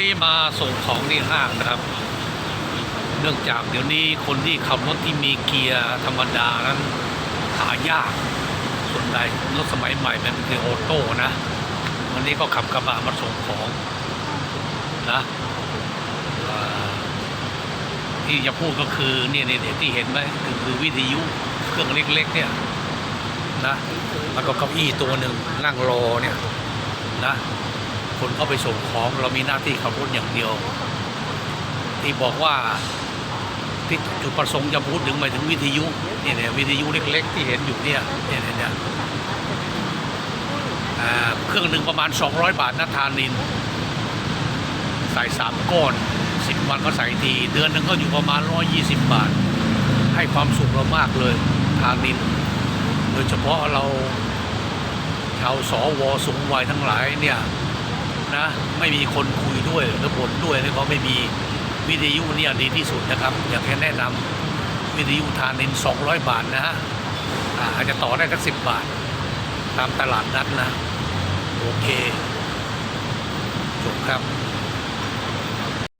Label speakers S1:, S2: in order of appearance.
S1: นี้มาส่งของที่ห้างนะครับ เนื่องจากเดี๋ยวนี้คนที่ขับรถที่มีเกียร์ธรรมดานั้นหายาก ส่วนใหญ่รถสมัยใหม่เป็นเกียร์ออโต้นะ วันนี้ก็ขับกระบะมาส่งของนะที่จะพูดก็คือเนี่ยเนี่ยเนี่ยที่เห็นไหมคือคือวิทยุเครื่องเล็กๆเนี่ยนะแล้วก็เก้าอี้ตัวหนึ่งนั่งรอเนี่ยนะ คนเข้าไปส่งของ เรามีหน้าที่ขับรถอย่างเดียว ที่บอกว่าที่จุดประสงค์จะพูดถึงหมายถึงวิทยุเนี่ยเนี่ยวิทยุเล็ก ๆ ที่เห็นอยู่เนี่ยเนี่ยเนี่ยเครื่องหนึ่งประมาณ 200 บาทนะทานิน ใส่สามก้อนสิบวันก็ใส่ที เดือนหนึ่งก็อยู่ประมาณ 120 บาท ให้ความสุขเรามากเลยทานิน โดยเฉพาะเราชาวสวสูงวัยทั้งหลายเนี่ย นะ ไม่มีคนคุยด้วยหรือบ่นด้วยนี่ก็ไม่มีวิทยุเนี่ยดีที่สุดนะครับ อยากแค่แนะนำวิทยุทานิน 200 บาทนะฮะอาอาจจะต่อได้สักสิบบาท ตามตลาดนัดนะ โอเค จบครับ